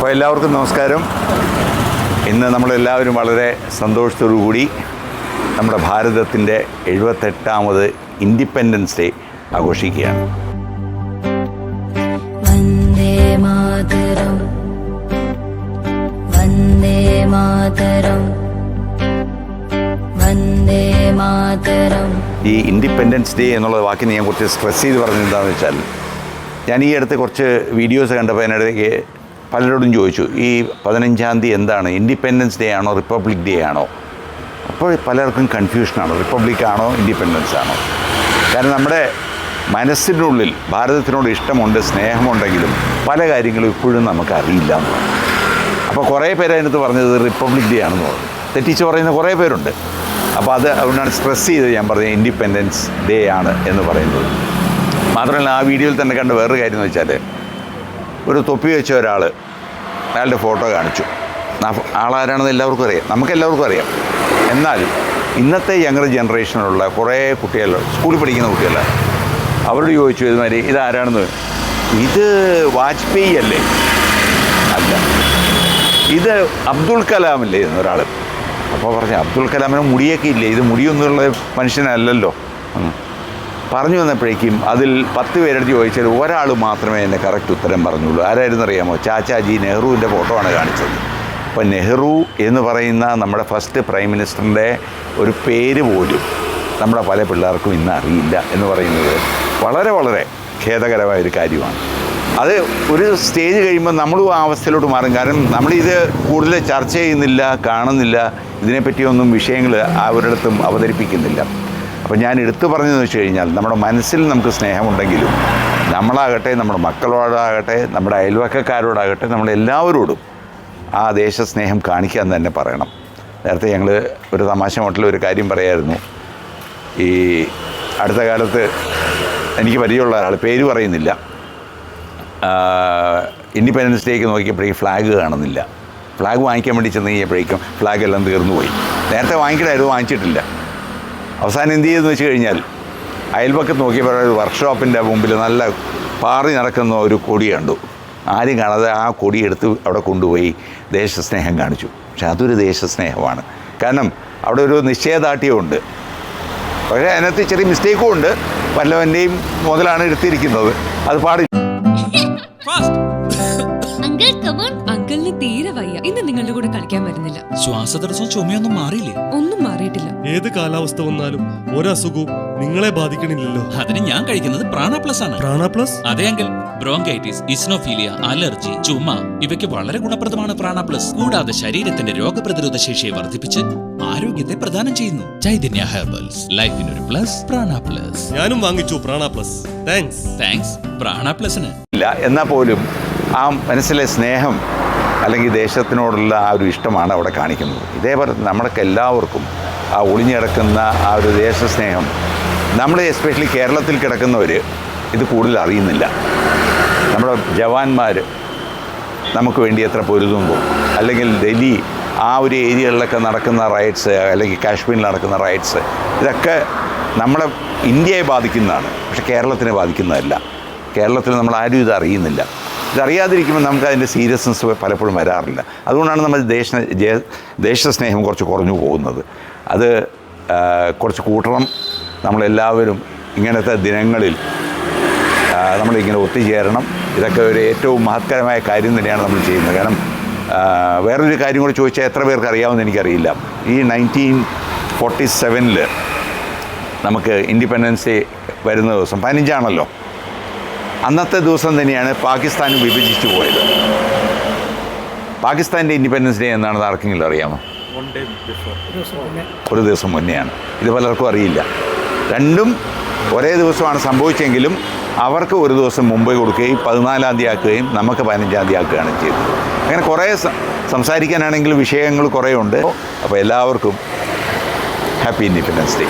അപ്പോൾ എല്ലാവർക്കും നമസ്കാരം. ഇന്ന് നമ്മളെല്ലാവരും വളരെ സന്തോഷത്തോടുകൂടി നമ്മുടെ ഭാരതത്തിന്റെ എഴുപത്തെട്ടാമത് ഇൻഡിപെൻഡൻസ് ഡേ ആഘോഷിക്കുകയാണ്. വന്ദേ മാതരം. വന്ദേ മാതരം. വന്ദേ മാതരം. ഈ ഇൻഡിപെൻഡൻസ് ഡേ എന്നുള്ള വാക്കിനെ ഞാൻ കുറച്ച് സ്ട്രെസ് ചെയ്ത് പറഞ്ഞെന്താണെന്ന് വെച്ചാൽ ഞാൻ ഈ അടുത്ത് കുറച്ച് വീഡിയോസ് കണ്ടപ്പോൾ അതിനിടയ്ക്ക് പലരോടും ചോദിച്ചു ഈ പതിനഞ്ചാം തീയതി എന്താണ്? ഇൻഡിപെൻഡൻസ് ഡേ ആണോ റിപ്പബ്ലിക് ഡേ ആണോ? അപ്പോൾ പലർക്കും കൺഫ്യൂഷനാണ് റിപ്പബ്ലിക് ആണോ ഇൻഡിപെൻഡൻസ് ആണോ? കാരണം നമ്മുടെ മനസ്സിനുള്ളിൽ ഭാരതത്തിനോട് ഇഷ്ടമുണ്ട് സ്നേഹമുണ്ടെങ്കിലും പല കാര്യങ്ങളും ഇപ്പോഴും നമുക്കറിയില്ല പറഞ്ഞു. അപ്പോൾ കുറേ പേര് അതിനകത്ത് പറഞ്ഞത് റിപ്പബ്ലിക് ഡേ ആണെന്ന് പറഞ്ഞു. തെറ്റിച്ച് പറയുന്ന കുറേ പേരുണ്ട്. അപ്പോൾ അത് അതുകൊണ്ടാണ് സ്ട്രെസ് ചെയ്ത് ഞാൻ പറഞ്ഞത് ഇൻഡിപെൻഡൻസ് ഡേ ആണ് എന്ന് പറയുന്നത്. മാത്രമല്ല ആ വീഡിയോയിൽ തന്നെ കണ്ട വേറൊരു കാര്യം എന്ന് വെച്ചാൽ ഒരു തൊപ്പി വെച്ച ഒരാൾ അയാളുടെ ഫോട്ടോ കാണിച്ചു. ആളാരാണെന്ന് എല്ലാവർക്കും അറിയാം. നമുക്ക് എല്ലാവർക്കും അറിയാം. എന്നാൽ ഇന്നത്തെ യങ്ങർ ജനറേഷനിലുള്ള കുറേ കുട്ടികൾ സ്കൂളിൽ പഠിക്കുന്ന കുട്ടികൾ അവരോട് ചോദിച്ചു ഇതുമാതിരി ഇതാരാണെന്ന്? ഇത് വാജ്പേയി അല്ലേ? അല്ല. ഇത് അബ്ദുൾ കലാമല്ലേ എന്നൊരാൾ അപ്പോൾ പറഞ്ഞു അബ്ദുൾ കലാമിന് മുടിയൊക്കെ ഇല്ലേ? ഇത് മുടിയൊന്നുള്ള മനുഷ്യനല്ലല്ലോ. പറഞ്ഞു വന്നപ്പോഴേക്കും അതിൽ പത്ത് പേരെടുത്ത് ചോദിച്ചാൽ ഒരാൾ മാത്രമേ എന്നെ കറക്റ്റ് ഉത്തരം പറഞ്ഞുള്ളൂ. ആരായിരുന്നു അറിയാമോ ചാച്ചാജി നെഹ്റുവിന്റെ ഫോട്ടോ ആണ് കാണിച്ചത്. അപ്പോൾ നെഹ്റു എന്ന് പറയുന്ന നമ്മുടെ ഫസ്റ്റ് പ്രൈം മിനിസ്റ്ററിന്റെ ഒരു പേര് പോലും നമ്മുടെ പല പിള്ളേർക്കും ഇന്ന് അറിയില്ല എന്ന് പറയുന്നത് വളരെ വളരെ ഖേദകരമായ ഒരു കാര്യമാണ്. അത് ഒരു സ്റ്റേജ് കഴിയുമ്പോൾ നമ്മളും ആ അവസ്ഥയിലോട്ട് മാറും. കാരണം നമ്മളിത് കൂടുതൽ ചർച്ച ചെയ്യുന്നില്ല കാണുന്നില്ല. ഇതിനെപ്പറ്റിയൊന്നും വിഷയങ്ങൾ അവരിടത്തും അവതരിപ്പിക്കുന്നില്ല. അപ്പോൾ ഞാൻ എടുത്തു പറഞ്ഞതെന്ന് വെച്ച് കഴിഞ്ഞാൽ നമ്മുടെ മനസ്സിൽ നമുക്ക് സ്നേഹമുണ്ടെങ്കിലും നമ്മളാകട്ടെ നമ്മുടെ മക്കളോടാകട്ടെ നമ്മുടെ അയൽവക്കക്കാരോടാകട്ടെ നമ്മളെല്ലാവരോടും ആ ദേശസ്നേഹം കാണിക്കാൻ തന്നെ പറയണം. നേരത്തെ ഞങ്ങൾ ഒരു തമാശ മട്ടിൽ ഒരു കാര്യം പറയായിരുന്നു. ഈ അടുത്ത കാലത്ത് എനിക്ക് പരിചയമുള്ള ഒരാൾ പേര് പറയുന്നില്ല. ഇൻഡിപെൻഡൻസ് ഡേക്ക് നോക്കിയപ്പോഴേക്കും ഫ്ലാഗ് കാണുന്നില്ല. ഫ്ലാഗ് വാങ്ങിക്കാൻ വേണ്ടി ചെന്ന് കഴിഞ്ഞപ്പോഴേക്കും ഫ്ലാഗ് എല്ലാം തീർന്നു പോയി നേരത്തെ വാങ്ങിക്കണമായിരുന്നു വാങ്ങിച്ചിട്ടില്ല. അവസാനം എന്ത് ചെയ്തെന്ന് വെച്ച് കഴിഞ്ഞാൽ അയൽപക്കത്ത് നോക്കിയപ്പോൾ ഒരു വർക്ക്ഷോപ്പിന്റെ മുമ്പിൽ നല്ല പാറി നടക്കുന്ന ഒരു കൊടി കണ്ടു. ആരും കാണാതെ ആ കൊടി എടുത്ത് അവിടെ കൊണ്ടുപോയി ദേശസ്നേഹം കാണിച്ചു. പക്ഷെ അതൊരു ദേശസ്നേഹമാണ്. കാരണം അവിടെ ഒരു നിശ്ചയദാർഢ്യമുണ്ട് പക്ഷേ അതിനകത്ത് ചെറിയ മിസ്റ്റേക്കും ഉണ്ട്. വല്ലവന്റെയും മുതലാണ് എടുത്തിരിക്കുന്നത്. അത് പാടില്ല. കമോൺ അങ്കിളിന് തീരെ വയ്യ. ഇന്ന് നിങ്ങളുടെ കൂടെ കളിക്കാൻ വരുന്നില്ല. ശ്വാസതടസ്സവും ചുമയൊന്നും മാറിയില്ലേ? ഒന്നും മാറിയിട്ടില്ല. ഏത് കാലാവസ്ഥ വന്നാലും ഒരസുഖവും നിങ്ങളെ ബാധിക്കണില്ലല്ലോ. അതിന് ഞാൻ കഴിക്കുന്നത് പ്രാണ പ്ലസ് ആണ് പ്രാണ പ്ലസ് അതെ ബ്രോങ്കൈറ്റിസ് ഇസ്നോഫീലിയ അലർജി ചുമ ഇവയ്ക്ക് വളരെ ഗുണപ്രദമാണ് പ്രാണ പ്ലസ് കൂടാതെ ശരീരത്തിന്റെ രോഗപ്രതിരോധ ശേഷിയെ വർദ്ധിപ്പിച്ച് ആരോഗ്യത്തെ പ്രദാനം ചെയ്യുന്നു. ചൈതന്യ ഹെർബൽസ് ലൈഫിനൊരു പ്ലസ് പ്രാണ പ്ലസ് ഞാനും വാങ്ങിച്ചു പ്രാണ പ്ലസ് താങ്ക്സ് താങ്ക്സ് പ്രാണ പ്ലസിന് ഇല്ല എന്നാ പോലും ആ മനസ്സിലെ സ്നേഹം അല്ലെങ്കിൽ ദേശത്തിനോടുള്ള ആ ഒരു ഇഷ്ടമാണ് അവിടെ കാണിക്കുന്നത്. ഇതേപോലെ നമ്മൾക്ക് എല്ലാവർക്കും ആ ഒളിഞ്ഞു കിടക്കുന്ന ആ ഒരു ദേശസ്നേഹം നമ്മൾ എസ്പെഷ്യലി കേരളത്തിൽ കിടക്കുന്നവർ ഇത് കൂടുതൽ അറിയുന്നില്ല. നമ്മുടെ ജവാന്മാർ നമുക്ക് വേണ്ടി എത്ര പൊരുതുമ്പോൾ അല്ലെങ്കിൽ ഡൽഹി ആ ഒരു ഏരിയകളിലൊക്കെ നടക്കുന്ന റൈറ്റ്സ് അല്ലെങ്കിൽ കാശ്മീരിൽ നടക്കുന്ന റൈറ്റ്സ് ഇതൊക്കെ നമ്മളെ ഇന്ത്യയെ ബാധിക്കുന്നതാണ്. പക്ഷെ കേരളത്തിനെ ബാധിക്കുന്നതല്ല. കേരളത്തിൽ നമ്മൾ ആരും ഇത് അറിയുന്നില്ല. ഇതറിയാതിരിക്കുമ്പോൾ നമുക്ക് അതിന്റെ സീരിയസ്നെസ് പലപ്പോഴും വരാറില്ല. അതുകൊണ്ടാണ് നമ്മൾ ദേശ ദേശസ്നേഹം കുറച്ച് കുറഞ്ഞു പോകുന്നത്. അത് കുറച്ച് കൂട്ടണം. നമ്മളെല്ലാവരും ഇങ്ങനത്തെ ദിനങ്ങളിൽ നമ്മളിങ്ങനെ ഒത്തുചേരണം. ഇതൊക്കെ ഒരു ഏറ്റവും മഹത്കരമായ കാര്യം തന്നെയാണ് നമ്മൾ ചെയ്യുന്നത്. കാരണം വേറൊരു കാര്യം കൂടി ചോദിച്ചാൽ എത്ര പേർക്ക് അറിയാമെന്ന് എനിക്കറിയില്ല. ഈ നയന്റീൻ ഫോർട്ടി സെവനിൽ നമുക്ക് ഇൻഡിപെൻഡൻസ് ഡേ വരുന്ന ദിവസം പതിനഞ്ചാണല്ലോ. അന്നത്തെ ദിവസം തന്നെയാണ് പാകിസ്ഥാൻ വിഭജിച്ചു പോയത്. പാകിസ്ഥാന്റെ ഇൻഡിപെൻഡൻസ് ഡേ എന്നാണെന്ന് ആർക്കെങ്കിലും അറിയാമോ? ഒരു ദിവസം മുന്നെയാണ്. ഇത് പലർക്കും അറിയില്ല. രണ്ടും ഒരേ ദിവസമാണ് സംഭവിച്ചെങ്കിലും അവർക്ക് ഒരു ദിവസം മുമ്പേ കൊടുക്കുകയും പതിനാലാം തീയതി ആക്കുകയും നമുക്ക് പതിനഞ്ചാം തീയതി ആക്കുകയാണ് ചെയ്തത്. അങ്ങനെ കുറേ സംസാരിക്കാനാണെങ്കിലും സംസാരിക്കാനാണെങ്കിൽ വിഷയങ്ങൾ കുറേ ഉണ്ട്. അപ്പോൾ എല്ലാവർക്കും ഹാപ്പി ഇൻഡിപെൻഡൻസ് ഡേ